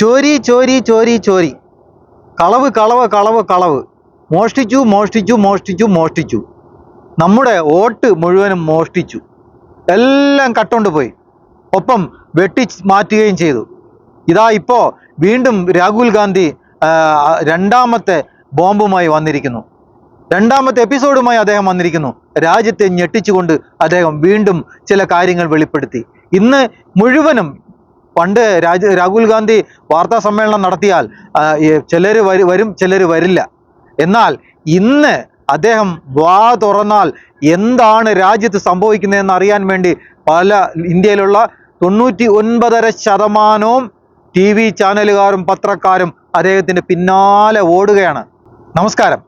ചോരി ചോരി ചോരി ചോരി. കളവ് കളവ് കളവ് കളവ്. മോഷ്ടിച്ചു മോഷ്ടിച്ചു മോഷ്ടിച്ചു മോഷ്ടിച്ചു. നമ്മുടെ വോട്ട് മുഴുവനും മോഷ്ടിച്ചു. എല്ലാം കട്ടുകൊണ്ട് പോയി. ഒപ്പം വെട്ടി മാറ്റുകയും ചെയ്തു. ഇതാ ഇപ്പോൾ വീണ്ടും രാഹുൽ ഗാന്ധി രണ്ടാമത്തെ ബോംബുമായി വന്നിരിക്കുന്നു. രണ്ടാമത്തെ എപ്പിസോഡുമായി അദ്ദേഹം വന്നിരിക്കുന്നു. രാജ്യത്തെ ഞെട്ടിച്ചുകൊണ്ട് അദ്ദേഹം വീണ്ടും ചില കാര്യങ്ങൾ വെളിപ്പെടുത്തി. ഇന്ന് മുഴുവനും പണ്ട് രാജ രാഹുൽ ഗാന്ധി വാർത്താ സമ്മേളനം നടത്തിയാൽ ചിലർ വരും ചിലർ വരില്ല. എന്നാൽ ഇന്ന് അദ്ദേഹം വാ തുറന്നാൽ എന്താണ് രാജ്യത്ത് സംഭവിക്കുന്നതെന്ന് അറിയാൻ വേണ്ടി പല ഇന്ത്യയിലുള്ള തൊണ്ണൂറ്റി ഒൻപതര ശതമാനവും ടി വി ചാനലുകാരും പത്രക്കാരും അദ്ദേഹത്തിന്റെ പിന്നാലെ ഓടുകയാണ്. നമസ്കാരം.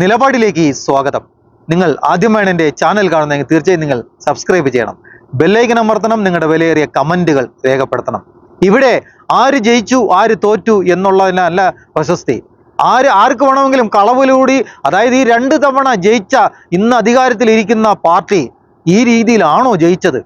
നിലപാടിലേക്ക് സ്വാഗതം. നിങ്ങൾ ആദ്യമാണ് എന്റെ ചാനൽ കാണുന്നതെങ്കിൽ തീർച്ചയായും നിങ്ങൾ സബ്സ്ക്രൈബ് ചെയ്യണം. ബെല്ലൈക്കൻ അമർത്തണം നിങ്ങളുടെ വിലയേറിയ കമന്റുകൾ രേഖപ്പെടുത്തണം. ഇവിടെ ആര് ജയിച്ചു ആര് തോറ്റു എന്നുള്ളതിനല്ല പ്രശസ്തി. ആര് ആർക്ക് വേണമെങ്കിലും കളവിലൂടി അതായത് ഈ രണ്ട് തവണ ജയിച്ച ഇന്ന് അധികാരത്തിലിരിക്കുന്ന പാർട്ടി ഈ രീതിയിലാണോ ജയിച്ചത്?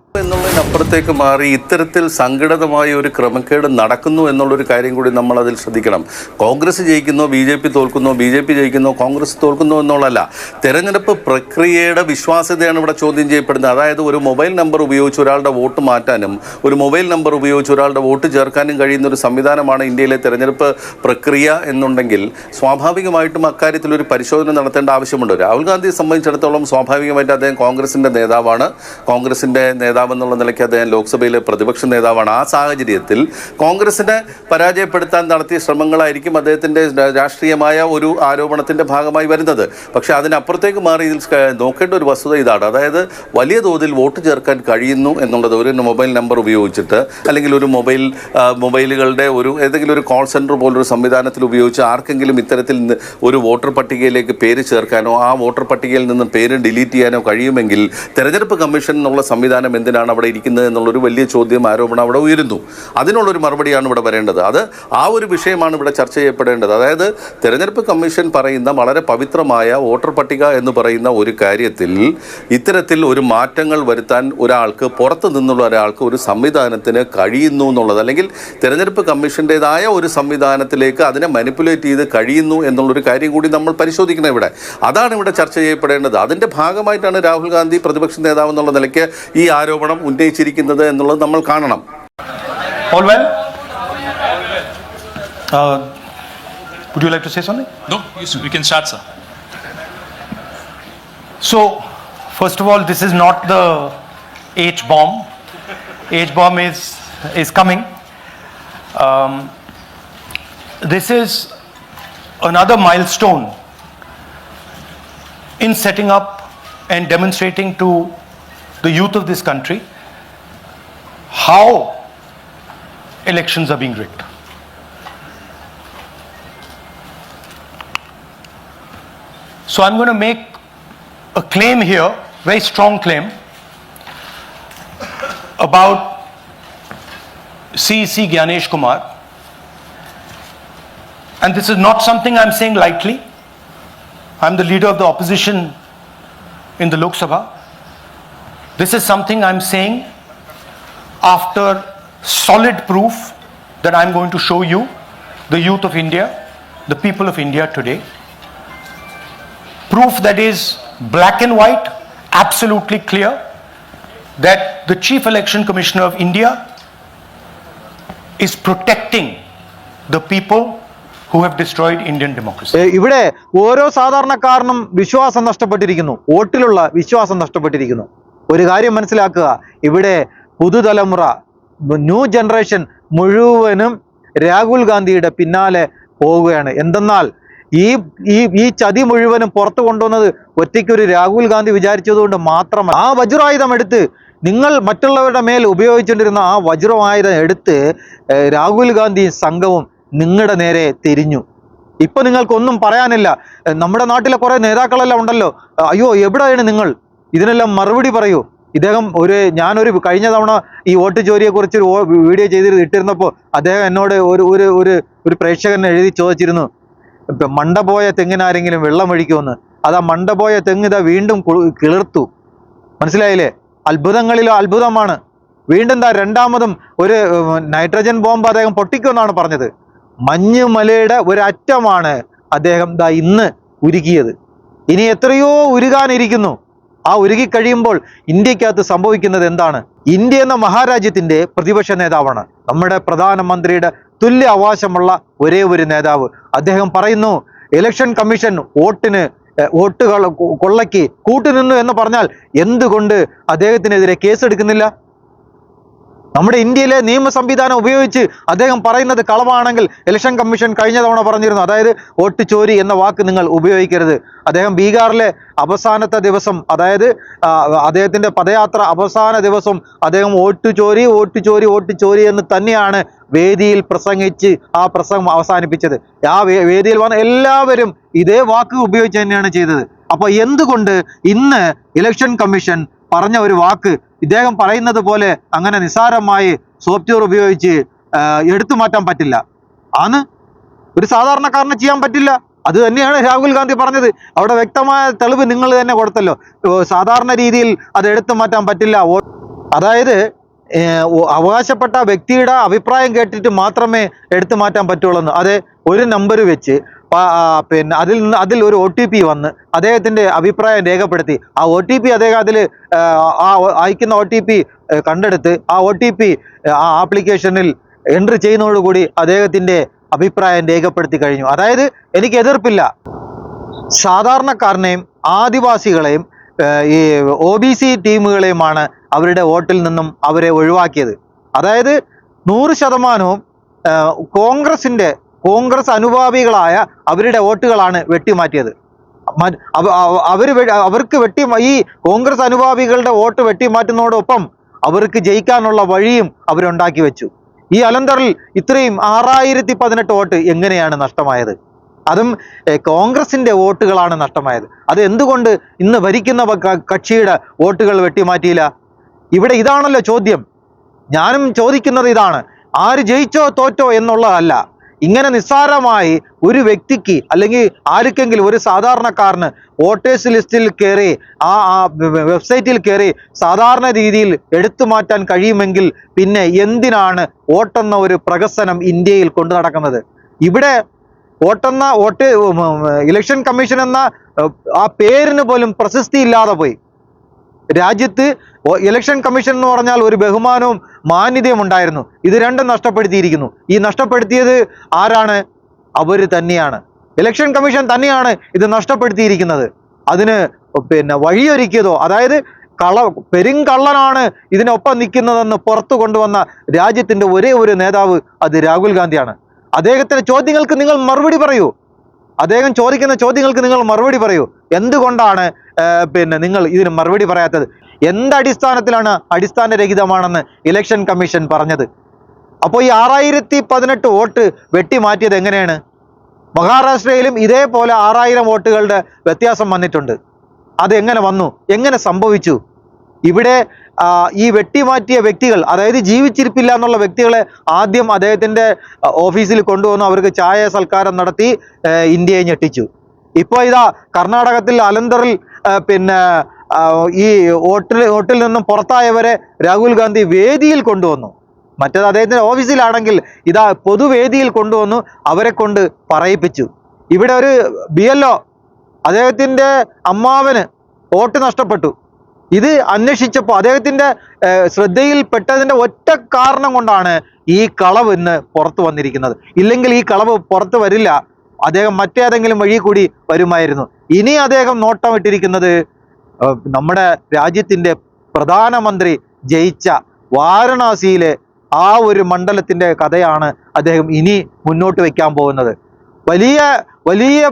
എന്നുള്ളതിനപ്പുറത്തേക്ക് മാറി ഇത്തരത്തിൽ സംഘടിതമായ ഒരു ക്രമക്കേട് നടക്കുന്നു എന്നുള്ളൊരു കാര്യം കൂടി നമ്മൾ അതിൽ ശ്രദ്ധിക്കണം. കോൺഗ്രസ് ജയിക്കുന്നോ ബി ജെ പി തോൽക്കുന്നോ ബി ജെ പി ജയിക്കുന്നോ കോൺഗ്രസ് തോൽക്കുന്നോ എന്നുള്ളതല്ല. തെരഞ്ഞെടുപ്പ് പ്രക്രിയയുടെ വിശ്വാസ്യതയാണ് ഇവിടെ ചോദ്യം ചെയ്യപ്പെടുന്നത്. അതായത് ഒരു മൊബൈൽ നമ്പർ ഉപയോഗിച്ച് ഒരാളുടെ വോട്ട് മാറ്റാനും ഒരു മൊബൈൽ നമ്പർ ഉപയോഗിച്ച് ഒരാളുടെ വോട്ട് ചേർക്കാനും കഴിയുന്ന ഒരു സംവിധാനമാണ് ഇന്ത്യയിലെ തെരഞ്ഞെടുപ്പ് പ്രക്രിയ എന്നുണ്ടെങ്കിൽ സ്വാഭാവികമായിട്ടും അക്കാര്യത്തിൽ ഒരു പരിശോധന നടത്തേണ്ട ആവശ്യമുണ്ട്. രാഹുൽ ഗാന്ധിയെ സംബന്ധിച്ചിടത്തോളം സ്വാഭാവികമായിട്ട് അദ്ദേഹം കോൺഗ്രസിന്റെ നേതാവാണ്. കോൺഗ്രസിന്റെ നേതാവ് എന്നുള്ള നിലയ്ക്ക് അദ്ദേഹം ലോക്സഭയിലെ പ്രതിപക്ഷ നേതാവാണ്. ആ സാഹചര്യത്തിൽ കോൺഗ്രസിനെ പരാജയപ്പെടുത്താൻ നടത്തിയ ശ്രമങ്ങളായിരിക്കും അദ്ദേഹത്തിന്റെ രാഷ്ട്രീയമായ ഒരു ആരോപണത്തിന്റെ ഭാഗമായി വരുന്നത്. പക്ഷേ അതിനപ്പുറത്തേക്ക് മാറി ഇതിൽ നോക്കേണ്ട ഒരു വസ്തുത ഇതാണ്. അതായത് വലിയ തോതിൽ വോട്ട് ചേർക്കാൻ കഴിയുന്നു എന്നുള്ളത് ഒരു മൊബൈൽ നമ്പർ ഉപയോഗിച്ചിട്ട് അല്ലെങ്കിൽ ഒരു മൊബൈൽ മൊബൈലുകളുടെ ഒരു ഏതെങ്കിലും ഒരു കോൾ സെന്റർ പോലൊരു സംവിധാനത്തിൽ ഉപയോഗിച്ച് ആർക്കെങ്കിലും ഇത്തരത്തിൽ ഒരു വോട്ടർ പട്ടികയിലേക്ക് പേര് ചേർക്കാനോ ആ വോട്ടർ പട്ടികയിൽ നിന്ന് പേര് ഡിലീറ്റ് ചെയ്യാനോ കഴിയുമെങ്കിൽ തെരഞ്ഞെടുപ്പ് കമ്മീഷൻ എന്നുള്ള സംവിധാനം എന്തിനാണ് അവിടെ ഇരിക്കുന്നത് എന്നുള്ളൊരു വലിയ ചോദ്യം ആരോപണം അവിടെ ഉയരുന്നു. അതിനുള്ളൊരു മറുപടിയാണ് ഇവിടെ വരേണ്ടത്. അത് ആ ഒരു വിഷയമാണ് ഇവിടെ ചർച്ച ചെയ്യപ്പെടേണ്ടത്. അതായത് തെരഞ്ഞെടുപ്പ് കമ്മീഷൻ പറയുന്ന വളരെ പവിത്രമായ വോട്ടർ പട്ടിക എന്ന് പറയുന്ന ഒരു കാര്യത്തിൽ ഇത്തരത്തിൽ ഒരു മാറ്റങ്ങൾ വരുത്താൻ ഒരാൾക്ക് പുറത്തു നിന്നുള്ള ഒരാൾക്ക് ഒരു സംവിധാനത്തിന് കഴിയുന്നു എന്നുള്ളത് അല്ലെങ്കിൽ തെരഞ്ഞെടുപ്പ് കമ്മീഷന്റേതായ ഒരു സംവിധാനത്തിലേക്ക് അതിനെ മനിപ്പുലേറ്റ് ചെയ്ത് കഴിയുന്നു എന്നുള്ളൊരു കാര്യം കൂടി നമ്മൾ പരിശോധിക്കണം ഇവിടെ. അതാണ് ഇവിടെ ചർച്ച ചെയ്യപ്പെടേണ്ടത്. അതിന്റെ ഭാഗമായിട്ടാണ് രാഹുൽ ഗാന്ധി പ്രതിപക്ഷ നേതാവ് എന്നുള്ള നിലയ്ക്ക് ഈ ആരോപണം ഉന്നയിച്ചിരിക്കുന്നത് എന്നുള്ളത് നമ്മൾ കാണണം All well? Uh, would you like to say something? No, you s- we can start, sir. So, first of all, this is not the H bomb. H bomb is is coming. Um, this is another milestone in setting up and demonstrating to the youth of this country how elections are being rigged. So I'm going to make a claim here, very strong claim, about CEC Gyanesh Kumar. And this is not something I'm saying lightly. I'm the leader of the opposition in the Lok Sabha. This is something I'm saying after solid proof that I'm going to show you, the youth of India, the people of India today. Proof that is black and white, absolutely clear, that the Chief Election Commissioner of India is protecting the people who have destroyed Indian democracy. ഇവിടെ ഓരോ സാധാരണക്കാരനും വിശ്വാസം നഷ്ടപ്പെട്ടിരിക്കുന്നു വോട്ടിലുള്ള വിശ്വാസം നഷ്ടപ്പെട്ടിരിക്കുന്നു ഒരു കാര്യം മനസ്സിലാക്കുക ഇവിടെ പുതുതലമുറ ന്യൂ ജനറേഷൻ മുഴുവനും രാഹുൽ ഗാന്ധിയുടെ പിന്നാലെ പോവുകയാണ്. എന്തെന്നാൽ ഈ ഈ ഈ ചതി മുഴുവനും പുറത്തു കൊണ്ടുവന്നത് ഒറ്റയ്ക്കൊരു രാഹുൽ ഗാന്ധി വിചാരിച്ചതുകൊണ്ട് മാത്രമാണ് ആ വജ്രായുധം എടുത്ത് നിങ്ങൾ മറ്റുള്ളവരുടെ മേൽ ഉപയോഗിച്ചുകൊണ്ടിരുന്ന ആ വജ്രമായുധം എടുത്ത് രാഹുൽ ഗാന്ധി സംഘവും നിങ്ങളുടെ നേരെ തിരിഞ്ഞു. ഇപ്പൊ നിങ്ങൾക്കൊന്നും പറയാനില്ല. നമ്മുടെ നാട്ടിലെ കുറെ നേതാക്കളെല്ലാം ഉണ്ടല്ലോ. അയ്യോ എവിടെയാണ് നിങ്ങൾ? ഇതിനെല്ലാം മറുപടി പറയൂ. ഇദ്ദേഹം ഒരു ഞാനൊരു കഴിഞ്ഞ തവണ ഈ വോട്ട് ചോരിയെ കുറിച്ച് ഒരു വീഡിയോ ചെയ്ത് ഇട്ടിരുന്നപ്പോൾ അദ്ദേഹം എന്നോട് ഒരു ഒരു ഒരു ഒരു പ്രേക്ഷകൻ എഴുതി ചോദിച്ചിരുന്നു മണ്ട പോയ തെങ്ങിനാരെങ്കിലും വെള്ളം ഒഴിക്കുമെന്ന്? അതാ മണ്ട പോയ തെങ്ങ് ഇതാ വീണ്ടും കിളിർത്തു. മനസ്സിലായില്ലേ? അത്ഭുതങ്ങളിലോ അത്ഭുതമാണ്. വീണ്ടും താ രണ്ടാമതും ഒരു നൈട്രജൻ ബോംബ് അദ്ദേഹം പൊട്ടിക്കുമെന്നാണ് പറഞ്ഞത്. മഞ്ഞുമലയുടെ ഒരു അറ്റമാണ് അദ്ദേഹം ദാ ഇന്ന് ഉരുകിയത് ഇനി എത്രയോ ഉരുകാനിരിക്കുന്നു. ആ ഉരുകി കഴിയുമ്പോൾ ഇന്ത്യക്കകത്ത് സംഭവിക്കുന്നത് എന്താണ്? ഇന്ത്യ എന്ന മഹാരാജ്യത്തിന്റെ പ്രതിപക്ഷ നേതാവാണ്. നമ്മുടെ പ്രധാനമന്ത്രിയുടെ തുല്യ അവകാശമുള്ള ഒരേ ഒരു നേതാവ്. അദ്ദേഹം പറയുന്നു ഇലക്ഷൻ കമ്മീഷൻ വോട്ടിന് വോട്ട് കൊള്ളയ്ക്ക് കൂട്ടുനിന്നു എന്ന് പറഞ്ഞാൽ എന്തുകൊണ്ട് അദ്ദേഹത്തിനെതിരെ കേസെടുക്കുന്നില്ല? നമ്മുടെ ഇന്ത്യയിലെ നിയമ സംവിധാനം ഉപയോഗിച്ച് അദ്ദേഹം പറയുന്നത് കളവാണെങ്കിൽ ഇലക്ഷൻ കമ്മീഷൻ കഴിഞ്ഞ തവണ പറഞ്ഞിരുന്നു. അതായത് വോട്ട് ചോരി എന്ന വാക്ക് നിങ്ങൾ ഉപയോഗിക്കരുത്. അദ്ദേഹം ബീഹാറിലെ അവസാനത്തെ ദിവസം അതായത് അദ്ദേഹത്തിന്റെ പദയാത്ര അവസാന ദിവസം അദ്ദേഹം വോട്ട് ചോരി വോട്ട് ചോരി വോട്ട് ചോരി എന്ന് തന്നെയാണ് വേദിയിൽ പ്രസംഗിച്ച് ആ പ്രസംഗം അവസാനിപ്പിച്ചത്. ആ വേദിയിൽ വന്ന എല്ലാവരും ഇതേ വാക്ക് ഉപയോഗിച്ച് തന്നെയാണ് ചെയ്തത്. അപ്പോൾ എന്തുകൊണ്ട് ഇന്ന് ഇലക്ഷൻ കമ്മീഷൻ പറഞ്ഞ ഒരു വാക്ക് ഇദ്ദേഹം പറയുന്നത് പോലെ അങ്ങനെ നിസ്സാരമായി സോഫ്റ്റ്വെയർ ഉപയോഗിച്ച് എടുത്തു മാറ്റാൻ പറ്റില്ല. ആണ്. ഒരു സാധാരണക്കാരന് ചെയ്യാൻ പറ്റില്ല. അത് തന്നെയാണ് രാഹുൽ ഗാന്ധി പറഞ്ഞത്. അവിടെ വ്യക്തമായ തെളിവ് നിങ്ങൾ തന്നെ കൊടുത്തല്ലോ. സാധാരണ രീതിയിൽ അത് എടുത്തു മാറ്റാൻ പറ്റില്ല. അതായത് അവകാശപ്പെട്ട വ്യക്തിയുടെ അഭിപ്രായം കേട്ടിട്ട് മാത്രമേ എടുത്തു മാറ്റാൻ പറ്റുള്ളൂ അതെ ഒരു നമ്പർ വെച്ച് പിന്നെ അതിൽ നിന്ന് അതിൽ ഒരു ഒ ടി പി വന്ന് അദ്ദേഹത്തിന്റെ അഭിപ്രായം രേഖപ്പെടുത്തി. ആ ഒ ടി പി അദ്ദേഹം അതിൽ ആ അയക്കുന്ന ഒ ടി പി കണ്ടെടുത്ത് ആ ഒ ടി പി ആ ആപ്ലിക്കേഷനിൽ എൻട്രി ചെയ്യുന്നതോടുകൂടി അദ്ദേഹത്തിന്റെ അഭിപ്രായം രേഖപ്പെടുത്തി കഴിഞ്ഞു. അതായത് എനിക്ക് എതിർപ്പില്ല. സാധാരണക്കാരനെയും ആദിവാസികളെയും ഈ ഒ ബി സി ടീമുകളെയുമാണ് അവരുടെ വോട്ടിൽ നിന്നും അവരെ ഒഴിവാക്കിയത്. അതായത് നൂറ് ശതമാനവും കോൺഗ്രസിന്റെ കോൺഗ്രസ് അനുഭാവികളായ അവരുടെ വോട്ടുകളാണ് വെട്ടിമാറ്റിയത്. അവർ അവർക്ക് വെട്ടി ഈ കോൺഗ്രസ് അനുഭാവികളുടെ വോട്ട് വെട്ടിമാറ്റുന്നതോടൊപ്പം അവർക്ക് ജയിക്കാനുള്ള വഴിയും അവരുണ്ടാക്കി വെച്ചു. ഈ അലന്തറിൽ ഇത്രയും ആറായിരത്തി പതിനെട്ട് വോട്ട് എങ്ങനെയാണ് നഷ്ടമായത്? അതും കോൺഗ്രസിന്റെ വോട്ടുകളാണ് നഷ്ടമായത്. അത് എന്തുകൊണ്ട് ഇന്ന് ഭരിക്കുന്ന കക്ഷിയുടെ വോട്ടുകൾ വെട്ടിമാറ്റിയില്ല? ഇവിടെ ഇതാണല്ലോ ചോദ്യം. ഞാനും ചോദിക്കുന്നത് ഇതാണ്. ആര് ജയിച്ചോ തോറ്റോ എന്നുള്ളതല്ല. ഇങ്ങനെ നിസ്സാരമായി ഒരു വ്യക്തിക്ക് അല്ലെങ്കിൽ ആർക്കെങ്കിലും ഒരു സാധാരണക്കാരന് വോട്ടേഴ്സ് ലിസ്റ്റിൽ കയറി ആ വെബ്സൈറ്റിൽ കയറി സാധാരണ രീതിയിൽ എടുത്തു മാറ്റാൻ കഴിയുമെങ്കിൽ പിന്നെ എന്തിനാണ് വോട്ടെന്ന ഒരു പ്രഹസനം ഇന്ത്യയിൽ കൊണ്ടു നടക്കുന്നത്? ഇവിടെ വോട്ടെന്ന വോട്ട് ഇലക്ഷൻ കമ്മീഷൻ എന്ന ആ പേരിന് പോലും പ്രശസ്തി ഇല്ലാതെ പോയി. രാജ്യത്ത് ഇലക്ഷൻ കമ്മീഷൻ എന്ന് പറഞ്ഞാൽ ഒരു ബഹുമാനവും മാന്യതയും ഉണ്ടായിരുന്നു. ഇത് രണ്ടും നഷ്ടപ്പെടുത്തിയിരിക്കുന്നു. ഈ നഷ്ടപ്പെടുത്തിയത് ആരാണ്? അവർ തന്നെയാണ്. ഇലക്ഷൻ കമ്മീഷൻ തന്നെയാണ് ഇത് നഷ്ടപ്പെടുത്തിയിരിക്കുന്നത്. അതിന് പിന്നെ വഴിയൊരുക്കിയതോ അതായത് കള പെരുങ്കള്ളനാണ് ഇതിനൊപ്പം നിൽക്കുന്നതെന്ന് പുറത്തു കൊണ്ടുവന്ന രാജ്യത്തിന്റെ ഒരേ ഒരു നേതാവ് അത് രാഹുൽ ഗാന്ധിയാണ്. അദ്ദേഹത്തിന്റെ ചോദ്യങ്ങൾക്ക് നിങ്ങൾ മറുപടി പറയൂ. അദ്ദേഹം ചോദിക്കുന്ന ചോദ്യങ്ങൾക്ക് നിങ്ങൾ മറുപടി പറയൂ. എന്തുകൊണ്ടാണ് പിന്നെ നിങ്ങൾ ഇതിന് മറുപടി പറയാത്തത് എന്ത് അടിസ്ഥാനത്തിലാണ് അടിസ്ഥാനരഹിതമാണെന്ന് ഇലക്ഷൻ കമ്മീഷൻ പറഞ്ഞത്? അപ്പോൾ ഈ ആറായിരത്തി പതിനെട്ട് വോട്ട് വെട്ടിമാറ്റിയത് എങ്ങനെയാണ്? മഹാരാഷ്ട്രയിലും ഇതേപോലെ ആറായിരം വോട്ടുകളുടെ വ്യത്യാസം വന്നിട്ടുണ്ട്. അതെങ്ങനെ വന്നു? എങ്ങനെ സംഭവിച്ചു? ഇവിടെ ഈ വെട്ടിമാറ്റിയ വ്യക്തികൾ അതായത് ജീവിച്ചിരിപ്പില്ല എന്നുള്ള വ്യക്തികളെ ആദ്യം അദ്ദേഹത്തിന്റെ ഓഫീസിൽ കൊണ്ടുവന്നു അവർക്ക് ചായ സൽക്കാരം നടത്തി ഇന്ത്യയെ ഞെട്ടിച്ചു. ഇപ്പോൾ ഇതാ കർണാടകത്തിൽ അലന്തറിൽ പിന്നെ ഈ വോട്ടിൽ വോട്ടിൽ നിന്നും പുറത്തായവരെ രാഹുൽ ഗാന്ധി വേദിയിൽ കൊണ്ടുവന്നു. മറ്റേത് അദ്ദേഹത്തിന്റെ ഓഫീസിലാണെങ്കിൽ ഇതാ പൊതുവേദിയിൽ കൊണ്ടുവന്നു അവരെ കൊണ്ട് പറയിപ്പിച്ചു. ഇവിടെ ഒരു ബി എൽ ഒ അദ്ദേഹത്തിന്റെ അമ്മാവന് വോട്ട് നഷ്ടപ്പെട്ടു. ഇത് അന്വേഷിച്ചപ്പോൾ അദ്ദേഹത്തിന്റെ ശ്രദ്ധയിൽപ്പെട്ടതിന്റെ ഒറ്റ കാരണം കൊണ്ടാണ് ഈ കളവ് ഇന്ന് പുറത്തു വന്നിരിക്കുന്നത്. ഇല്ലെങ്കിൽ ഈ കളവ് പുറത്തു വരില്ല. അദ്ദേഹം മറ്റേതെങ്കിലും വഴി കൂടി വരുമായിരുന്നു. ഇനി അദ്ദേഹം നോട്ടമിട്ടിരിക്കുന്നത് നമ്മുടെ രാജ്യത്തിന്റെ പ്രധാനമന്ത്രി ജയിച്ച വാരണാസിയിലെ ആ ഒരു മണ്ഡലത്തിന്റെ കഥയാണ് അദ്ദേഹം ഇനി മുന്നോട്ട് വയ്ക്കാൻ പോകുന്നത്. വലിയ വലിയ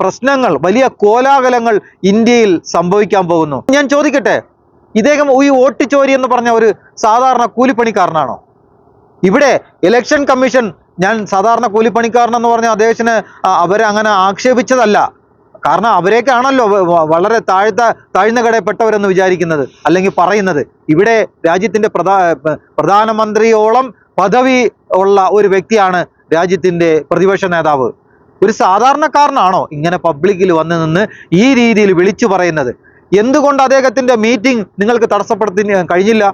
പ്രശ്നങ്ങൾ വലിയ കോലാഹലങ്ങൾ ഇന്ത്യയിൽ സംഭവിക്കാൻ പോകുന്നു. ഞാൻ ചോദിക്കട്ടെ ഇദ്ദേഹം ഈ വോട്ട് ചോരി എന്ന് പറഞ്ഞ ഒരു സാധാരണ കൂലിപ്പണിക്കാരനാണോ? ഇവിടെ ഇലക്ഷൻ കമ്മീഷൻ ഞാൻ സാധാരണ കൂലിപ്പണിക്കാരനെന്ന് പറഞ്ഞ അദ്ദേഹത്തിന് അവരെ അങ്ങനെ ആക്ഷേപിച്ചതല്ല. കാരണം അവരേക്കാണല്ലോ വളരെ താഴ്ത്ത താഴ്ന്ന കടയിൽപ്പെട്ടവരെന്ന് വിചാരിക്കുന്നത് അല്ലെങ്കിൽ പറയുന്നത്. ഇവിടെ രാജ്യത്തിന്റെ പ്രധാ പ്രധാനമന്ത്രിയോളം പദവി ഉള്ള ഒരു വ്യക്തിയാണ് രാജ്യത്തിന്റെ പ്രതിപക്ഷ നേതാവ്. ഒരു സാധാരണക്കാരനാണോ ഇങ്ങനെ പബ്ലിക്കിൽ വന്ന് നിന്ന് ഈ രീതിയിൽ വിളിച്ചു പറയുന്നത്? എന്തുകൊണ്ട് അദ്ദേഹത്തിന്റെ മീറ്റിംഗ് നിങ്ങൾക്ക് തടസ്സപ്പെടുത്തി കഴിഞ്ഞില്ല?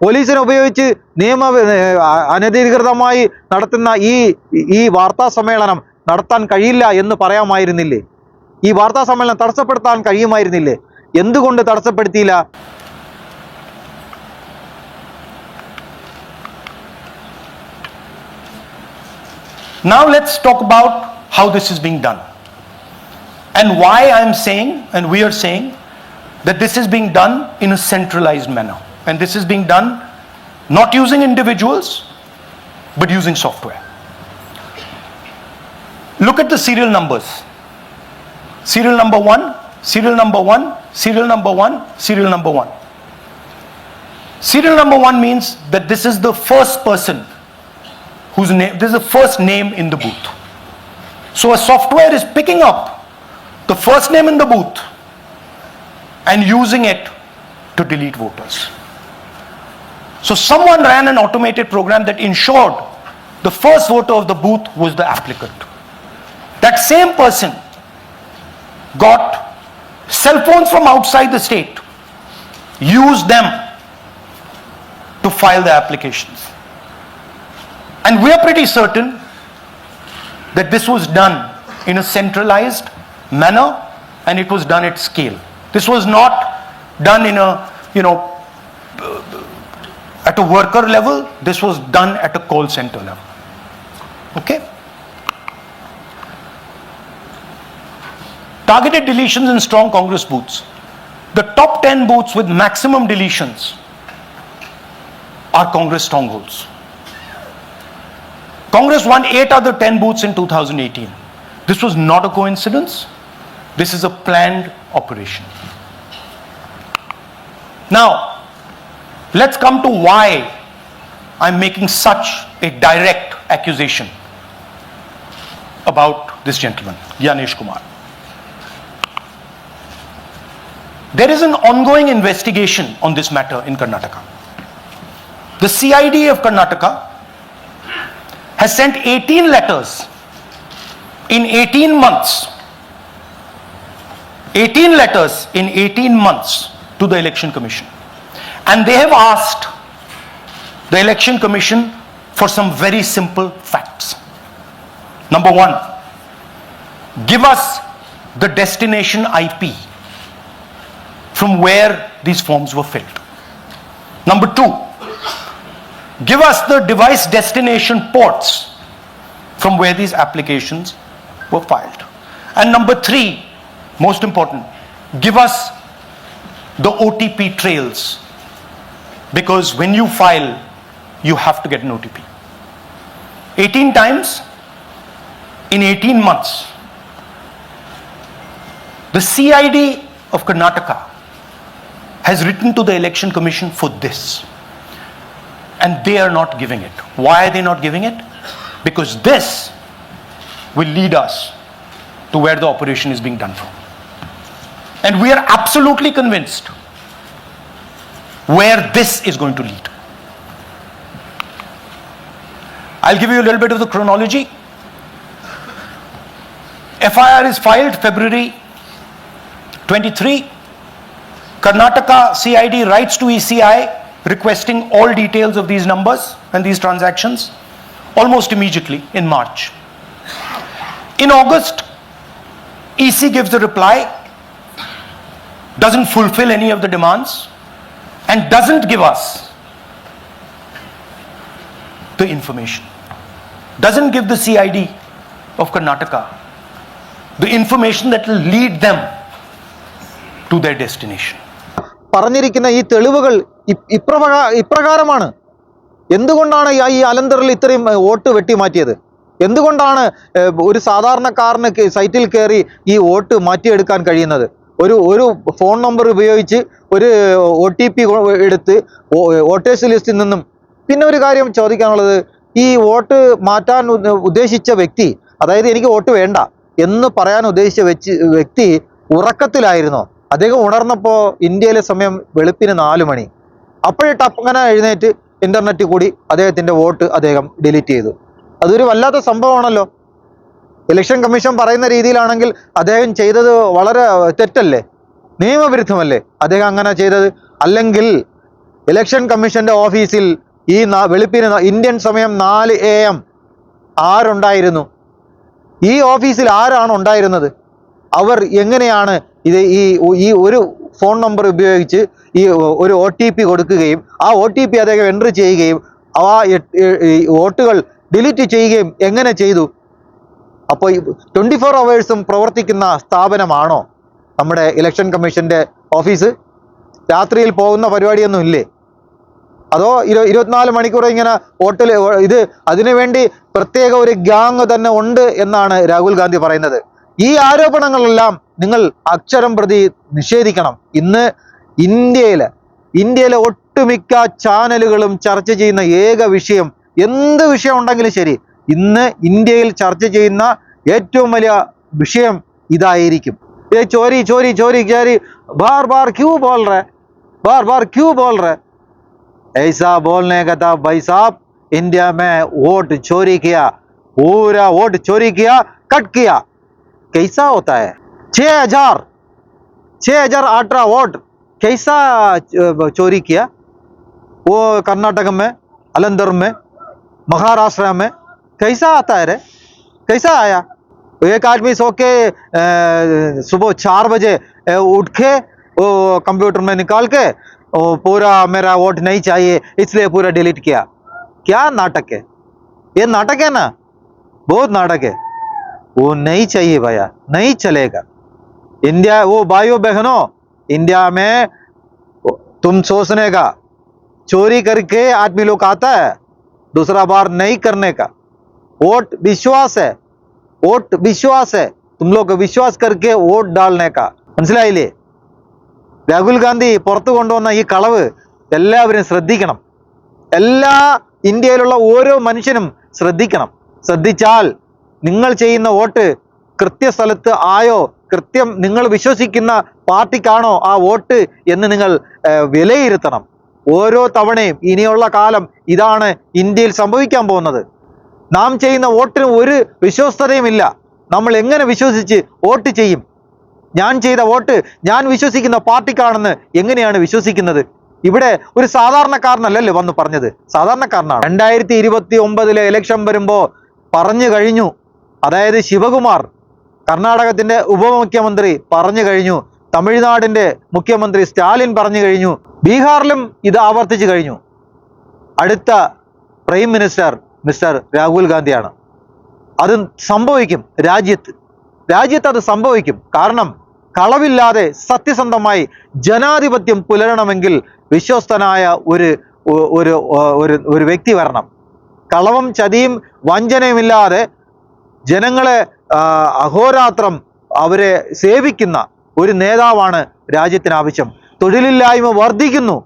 പോലീസിനെ ഉപയോഗിച്ച് നിയമ അനധികൃതമായി നടത്തുന്ന ഈ ഈ വാർത്താ സമ്മേളനം നടത്താൻ കഴിയില്ല എന്ന് പറയാമായിരുന്നില്ലേ ഈ വാർത്താ സമ്മേളനം തടസ്സപ്പെടുത്താൻ കഴിയുമായിരുന്നില്ലേ എന്തുകൊണ്ട് തടസ്സപ്പെടുത്തിയില്ല Now let's talk about how this is being done. And why I am saying, and we are saying, that this is being done in a centralized manner. And this is being done not using individuals, but using software. Look at the serial numbers. Serial number one, serial number one, serial number one, serial number one. Serial number one means that this is the first person whose name, this is the first name in the booth. So a software is picking up the first name in the booth and using it to delete voters. So someone ran an automated program that ensured the first voter of the booth was the applicant. That same person got cell phones from outside the state, used them to file the applications. And we are pretty certain that this was done in a centralized manner and it was done at scale. This was not done in a, you know, at a worker level, this was done at a call center level. Okay? Targeted deletions in strong Congress booths. The top 10 booths with maximum deletions are Congress strongholds. Congress won 8 other 10 booths in 2018. This was not a coincidence. This is a planned operation. Now, let's come to why I'm making such a direct accusation about this gentleman, Yanesh Kumar. There is an ongoing investigation on this matter in Karnataka. The CID of Karnataka has sent 18 letters in 18 months. 18 letters in 18 months to the Election Commission. And they have asked the Election Commission for some very simple facts. Number one, give us the destination IP from where these forms were filled. Number two, give us the device destination ports from where these applications were filed. And number three, most important, give us the OTP trails because when you file, you have to get an OTP. 18 times in 18 months. The CID of Karnataka has written to the Election Commission for this and they are not giving it. Why are they not giving it? Because this will lead us to where the operation is being done from. And we are absolutely convinced where this is going to lead. I'll give you a little bit of the chronology. FIR is filed February 23. Karnataka CID writes to ECI requesting all details of these numbers and these transactions almost immediately in March. In August, EC gives a reply, doesn't fulfill any of the demands, and doesn't give us the information. Doesn't give the CID of Karnataka the information that will lead them to their destination. പറഞ്ഞിരിക്കുന്ന ഈ തെളിവുകൾ ഇപ്രകാ ഇപ്രകാരമാണ് എന്തുകൊണ്ടാണ് ഈ- അലന്തറിൽ ഇത്രയും ഏഹ്, vote വെട്ടിമാറ്റിയത് എന്തുകൊണ്ടാണ് ഒരു സാധാരണക്കാരന് സൈറ്റിൽ കയറി ഈ വോട്ട് മാറ്റിയെടുക്കാൻ കഴിയുന്നത് ഒരു ഒരു ഫോൺ നമ്പർ ഉപയോഗിച്ച് ഒരു ഒ ടി പി എടുത്ത് വോട്ടേഴ്സ് ലിസ്റ്റിൽ നിന്നും പിന്നെ ഒരു കാര്യം ചോദിക്കാനുള്ളത് ഈ വോട്ട് മാറ്റാൻ ഉദ്ദേശിച്ച വ്യക്തി അതായത് എനിക്ക് വോട്ട് വേണ്ട എന്ന് പറയാൻ ഉദ്ദേശിച്ച വെച്ച് വ്യക്തി ഉറക്കത്തിലായിരുന്നോ. അദ്ദേഹം ഉണർന്നപ്പോൾ ഇന്ത്യയിലെ സമയം വെളുപ്പിന് നാല് മണി. അപ്പോഴിട്ട് അങ്ങനെ എഴുന്നേറ്റ് ഇന്റർനെറ്റ് കൂടി അദ്ദേഹത്തിന്റെ വോട്ട് അദ്ദേഹം ഡിലീറ്റ് ചെയ്തു. അതൊരു വല്ലാത്ത സംഭവമാണല്ലോ. ഇലക്ഷൻ കമ്മീഷൻ പറയുന്ന രീതിയിലാണെങ്കിൽ അദ്ദേഹം ചെയ്തത് വളരെ തെറ്റല്ലേ? നിയമവിരുദ്ധമല്ലേ അദ്ദേഹം അങ്ങനെ ചെയ്തത്? അല്ലെങ്കിൽ ഇലക്ഷൻ കമ്മീഷന്റെ ഓഫീസിൽ ഈ വെളുപ്പിന് ഇന്ത്യൻ സമയം നാല് എ എം ആരുണ്ടായിരുന്നു? ഈ ഓഫീസിൽ ആരാണ് ഉണ്ടായിരുന്നത്? അവർ എങ്ങനെയാണ് ഇത് ഈ ഈ ഒരു ഫോൺ നമ്പർ ഉപയോഗിച്ച് ഈ ഒരു ഒ ടി പി കൊടുക്കുകയും ആ ഒ ടി പി അദ്ദേഹം എൻട്രി ചെയ്യുകയും ആ വോട്ടുകൾ ഡിലീറ്റ് ചെയ്യുകയും എങ്ങനെ ചെയ്തു? അപ്പോൾ ട്വന്റി ഫോർ അവേഴ്സും പ്രവർത്തിക്കുന്ന സ്ഥാപനമാണോ നമ്മുടെ ഇലക്ഷൻ കമ്മീഷന്റെ ഓഫീസ്? രാത്രിയിൽ പോകുന്ന പരിപാടിയൊന്നും ഇല്ലേ? അതോ ഇരു ഇരുപത്തിനാല് മണിക്കൂർ ഇങ്ങനെ വോട്ടിൽ ഇത് അതിനുവേണ്ടി പ്രത്യേക ഒരു ഗ്യാങ് തന്നെ ഉണ്ട് എന്നാണ് രാഹുൽ ഗാന്ധി പറയുന്നത്. ഈ ആരോപണങ്ങളെല്ലാം നിങ്ങൾ അക്ഷരം പ്രതി നിഷേധിക്കണം. ഇന്ന് ഇന്ത്യയിലെ ഇന്ത്യയിലെ ഒട്ടുമിക്ക ചാനലുകളും ചർച്ച ചെയ്യുന്ന ഏക വിഷയം എന്ത് വിഷയം ഉണ്ടെങ്കിലും ശരി ഇന്ന് ഇന്ത്യയിൽ ചർച്ച ചെയ്യുന്ന ഏറ്റവും വലിയ വിഷയം ഇതായിരിക്കും ഏ ചോരി ചോരി ചോരി ചോരി ബാർ ബാർ ക്യൂ ബോൾ റേ बार बार क्यों बोल रहे ऐसा बोलने का था भाई साहब इंडिया में वोट चोरी किया पूरा वोट चोरी किया कट किया कैसा होता है छह हजार छह हजार अठारह वोट कैसा अ, चोरी किया वो कर्नाटक में अलंदर में महाराष्ट्र में कैसा आता है रे? कैसा आया? एक आदमी सो के सुबह चार बजे उठ के वो कंप्यूटर में निकाल के वो पूरा मेरा वोट नहीं चाहिए, इसलिए पूरा डिलीट किया। क्या नाटक है? ये नाटक है ना? बहुत नाटक है। वो नहीं चाहिए भैया, नहीं चलेगा। इंडिया, वो भाइयों बहनों, इंडिया में तुम सोचने का, चोरी करके आदमी लोग आता है, दूसरा बार नहीं करने का। वोट विश्वास है वोट विश्वास है तुम लोग विश्वास करके वोट डालने का മനസ്സിലായില്ലേ രാഹുൽ ഗാന്ധി പുറത്തു കൊണ്ടുവന്ന ഈ കളവ് എല്ലാവരും ശ്രദ്ധിക്കണം എല്ലാ ഇന്ത്യയിലുള്ള ഓരോ മനുഷ്യനും ശ്രദ്ധിക്കണം ശ്രദ്ധിച്ചാൽ നിങ്ങൾ ചെയ്യുന്ന വോട്ട് കൃത്യസ്ഥലത്ത് ആയോ കൃത്യം നിങ്ങൾ വിശ്വസിക്കുന്ന പാർട്ടിക്കാണോ ആ വോട്ട് എന്ന് നിങ്ങൾ ഏഹ്, വിലയിരുത്തണം ഓരോ തവണയും ഇനിയുള്ള കാലം ഇതാണ് ഇന്ത്യയിൽ സംഭവിക്കാൻ പോകുന്നത് നാം ചെയ്യുന്ന വോട്ടിന് ഒരു വിശ്വസ്തതയുമില്ല നമ്മൾ എങ്ങനെ വിശ്വസിച്ച് വോട്ട് ചെയ്യും? ഞാൻ ചെയ്ത വോട്ട് ഞാൻ വിശ്വസിക്കുന്ന പാർട്ടിക്കാണെന്ന് എങ്ങനെയാണ് വിശ്വസിക്കുന്നത്? ഇവിടെ ഒരു സാധാരണക്കാരനല്ലല്ലോ വന്ന് പറഞ്ഞത്. സാധാരണക്കാരനാണ്. രണ്ടായിരത്തി ഇരുപത്തി ഒമ്പതിലെ ഇലക്ഷൻ വരുമ്പോൾ പറഞ്ഞു കഴിഞ്ഞു. അതായത് ശിവകുമാർ കർണാടകത്തിന്റെ ഉപമുഖ്യമന്ത്രി പറഞ്ഞു കഴിഞ്ഞു. തമിഴ്നാടിന്റെ മുഖ്യമന്ത്രി സ്റ്റാലിൻ പറഞ്ഞു കഴിഞ്ഞു. ബീഹാറിലും ഇത് ആവർത്തിച്ചു കഴിഞ്ഞു. അടുത്ത പ്രൈം മിനിസ്റ്റർ മിസ്റ്റർ രാഹുൽ ഗാന്ധിയാണ്. അത് സംഭവിക്കും രാജ്യത്ത്. രാജ്യത്ത് അത് സംഭവിക്കും. കാരണം കളവില്ലാതെ സത്യസന്ധമായി ജനാധിപത്യം പുലരണമെങ്കിൽ വിശ്വസ്തനായ ഒരു ഒരു ഒരു ഒരു വ്യക്തി വരണം. കളവും ചതിയും വഞ്ചനയുമില്ലാതെ ജനങ്ങളെ അഹോരാത്രം അവരെ സേവിക്കുന്ന ഒരു നേതാവാണ് രാജ്യത്തിന് ആവശ്യം തൊഴിലില്ലായ്മ വർദ്ധിക്കുന്നു.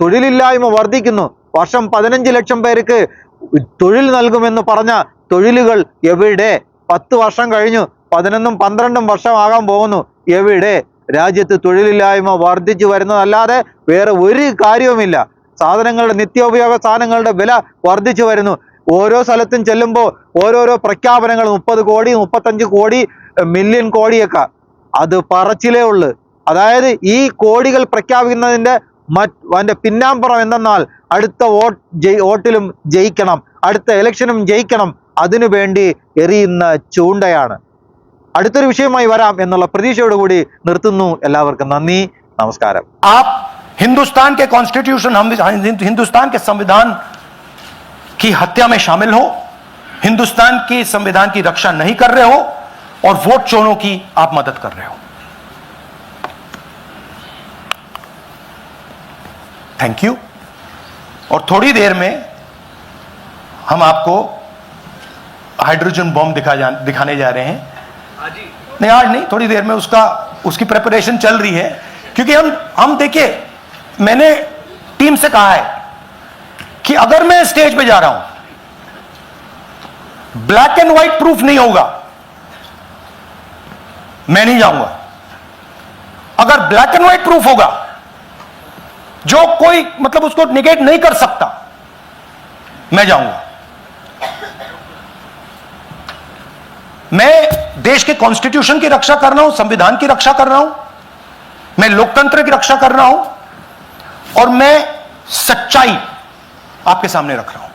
തൊഴിലില്ലായ്മ വർദ്ധിക്കുന്നു. വർഷം പതിനഞ്ച് ലക്ഷം പേർക്ക് തൊഴിൽ നൽകുമെന്ന് പറഞ്ഞ തൊഴിലുകൾ എവിടെ? പത്ത് വർഷം കഴിഞ്ഞു. പതിനൊന്നും പന്ത്രണ്ടും വർഷമാകാൻ പോകുന്നു. എവിടെ? രാജ്യത്ത് തൊഴിലില്ലായ്മ വർദ്ധിച്ചു വരുന്നതല്ലാതെ വേറെ ഒരു കാര്യവുമില്ല. സാധനങ്ങളുടെ നിത്യോപയോഗ സാധനങ്ങളുടെ വില വർദ്ധിച്ചു വരുന്നു. ഓരോ സ്ഥലത്തും ചെല്ലുമ്പോൾ ഓരോരോ പ്രഖ്യാപനങ്ങൾ മുപ്പത് കോടി മുപ്പത്തഞ്ച് കോടി മില്യൺ കോടിയൊക്കെ. അത് പറച്ചിലേ ഉള്ളു. അതായത് ഈ കോടികൾ പ്രഖ്യാപിക്കുന്നതിന്റെ മറ്റ് അതിന്റെ പിന്നാമ്പുറം എന്തെന്നാൽ അടുത്ത വോട്ട് ജയി വോട്ടിലും ജയിക്കണം അടുത്ത ഇലക്ഷനും ജയിക്കണം അതിനു വേണ്ടി എറിയുന്ന ചൂണ്ടയാണ് അടുത്തൊരു വിഷയമായി വരാം എന്നുള്ള പ്രതീക്ഷയോടുകൂടി നിർത്തുന്നു എല്ലാവർക്കും നന്ദി നമസ്കാരം आप हिंदुस्तान के कॉन्स्टिट्यूशन हम हिंदुस्तान के संविधान की हत्या में शामिल हो हिंदुस्तान के संविधान की रक्षा नहीं कर रहे हो और वोट चोरों की आप मदद कर रहे हो थैंक यू और थोड़ी देर में हम आपको हाइड्रोजन बॉम्ब दिखा जा, दिखाने जा रहे हैं। नहीं आज नहीं थोड़ी देर में उसका उसकी प्रिपरेशन चल रही है। क्योंकि हम हम देखिए मैंने टीम से कहा है कि अगर मैं स्टेज पे जा रहा हूँ ब्लैक एंड व्हाइट प्रूफ नहीं होगा मैं नहीं जाऊँगा। अगर ब्लैक एंड व्हाइट प्रूफ होगा जो कोई मतलब उसको निगेट नहीं कर सकता। मैं जाऊँगा। मैं देश के कॉन्स्टिट्यूशन की रक्षा कर रहा हूँ, संविधान की रक्षा कर रहा हूँ, मैं लोकतंत्र की रक्षा कर रहा हूँ, और मैं सच्चाई आपके सामने रख रहा हूँ।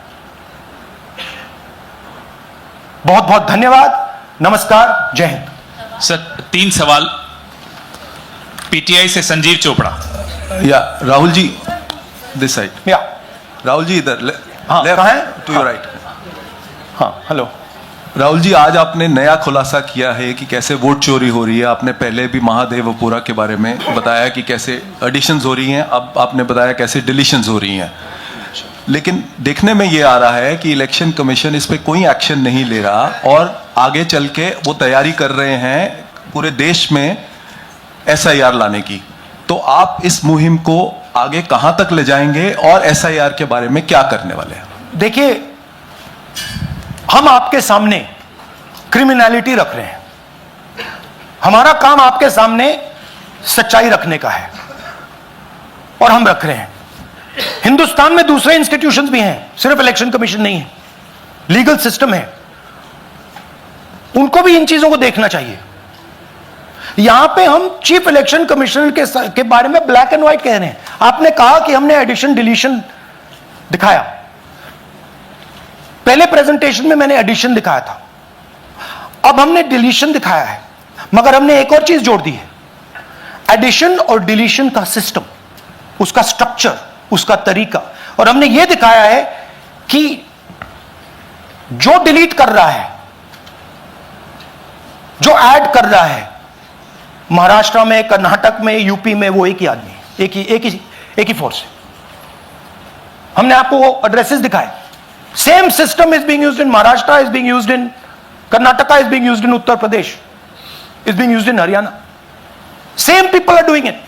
बहुत बहुत धन्यवाद। नमस्कार। जय हिंद। सर, तीन सवाल पीटीआई से संजीव चोपड़ा। या राहुल जी दिस साइड या। राहुल जी इधर हाँ, कहाँ है? टू योर हाँ। राइट हाँ हेलो राहुल जी आज आपने नया खुलासा किया है कि कैसे वोट चोरी हो रही है। आपने पहले भी महादेवपुरा के बारे में बताया कि कैसे एडिशंस हो रही हैं। अब आपने बताया कैसे डिलीशंस हो रही हैं। लेकिन देखने में ये आ रहा है कि इलेक्शन कमीशन इस पर कोई एक्शन नहीं ले रहा और आगे चल के वो तैयारी कर रहे हैं पूरे देश में एसआईआर लाने की। तो आप इस मुहिम को आगे कहाँ तक ले जाएँगे और एसआईआर के बारे में क्या करने वाले हैं? देखिए, हम आपके सामने क्रिमिनलिटी रख रहे हैं। हमारा काम आपके सामने सच्चाई रखने का है और हम रख रहे हैं। हिंदुस्तान में दूसरे इंस्टीट्यूशंस भी हैं, सिर्फ़ इलेक्शन कमीशन नहीं है लीगल सिस्टम है। उनको भी इन चीज़ों को देखना चाहिए। यहाँ पे हम चीफ इलेक्शन कमिश्नर के, के बारे में ब्लैक एंड व्हाइट कह रहे हैं। आपने कहा कि हमने एडिशन डिलीशन दिखाया। पहले प्रेजेंटेशन में मैंने एडिशन दिखाया था। अब हमने डिलीशन दिखाया है मगर हमने एक और चीज़ जोड़ दी है। एडिशन और डिलीशन का सिस्टम उसका स्ट्रक्चर उसका तरीका और हमने यह दिखाया है कि जो डिलीट कर रहा है जो ऐड कर रहा है महाराष्ट्र में, कर्नाटक में, यूपी में वो एक ही आदमी एक ही एक ही एक ही फोर्स है। हमने आपको वो एड्रेसेस दिखाए। Same system is being used in Maharashtra is being used in Karnataka is being used in Uttar Pradesh is being used in Haryana same people are doing it